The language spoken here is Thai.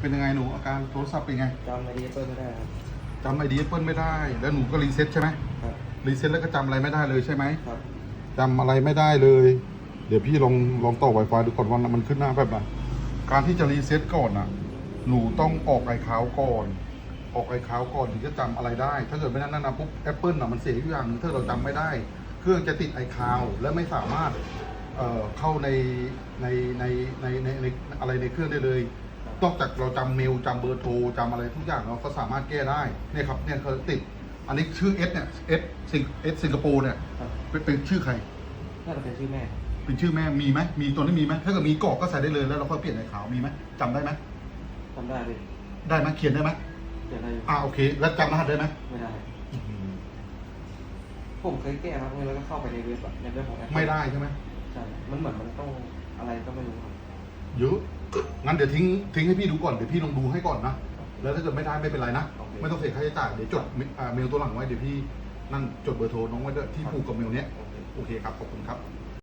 เป็นยังไงหนูอาการโทรศัพท์เป็นไงจำไอดีเปิลไม่ได้ครับจำไอดีเปิลไม่ได้ แล้วหนูก็รีเซ็ตใช่ไหมครับรีเซ็ตแล้วก็จำอะไรไม่ได้เลยใช่ไหมครับจำอะไรไม่ได้เลย เดี๋ยวพี่ลองลองต่อ Wi-Fi ดูก่อนว่ามันขึ้นหน้าแบบไหนการที่จะรีเซ็ตก่อนอะ หนูต้องออกไอคาวก่อน ออกไอคาวก่อนถึงจะจำอะไรได้ ถ้าเกิดไม่นั้นนะปุ๊บแอปเปิลอะมันเสียอยู่อย่างหนึงถ้าเราจำไม่ได้ เครื่องจะติดไอคาวและไม่สามารถเอ่อเข้าในในในในในในอะไรในเครื่องได้เลย นอกจากเราจำเมลจำเบอร์โทรจำอะไรทุกอย่างเราก็สามารถแก้ได้เนี่ยครับเนี่ยเขาติด อันนี้ชื่อเอสเนี่ยเอสสิงเอสสิงคโปร์เนี่ยครับเป็นเป็นชื่อใคร น่าจะเป็นชื่อแม่เป็นชื่อแม่มีไหมมีตัวนี้มีไหมถ้าเกิดมีกรอกก็ใส่ได้เลยแล้วเราค่อยเปลี่ยนในขาวมีไหมจำได้ไหมจำได้เลยได้ไหมเขียนได้ไหมเขียนได้อยู่อ่าโอเค แล้วจำรหัสได้ไหมไม่ได้ผมเคยแก้ครับแล้วก็เข้าไปในเว็บอะในเว็บของแอปไม่ได้ใช่ไหมใช่มันเหมือนมันต้องอะไรก็ไม่รู้ครับ เยอะงั้นเดี๋ยวทิ้งทิ้งให้พี่ดูก่อนเดี๋ยวพี่ลองดูให้ก่อนนะแล้วถ้าเกิดไม่ได้ไม่เป็นไรนะโอเค ไม่ต้องเสียค่าใช้จ่ายเดี๋ยวจดอ่าเมลตัวหลังไว้เดี๋ยวพี่นั่นจดเบอร์โทรน้องไว้ด้วยที่ผูกกับเมลเนี้ยโอเคโอเคครับขอบคุณครับค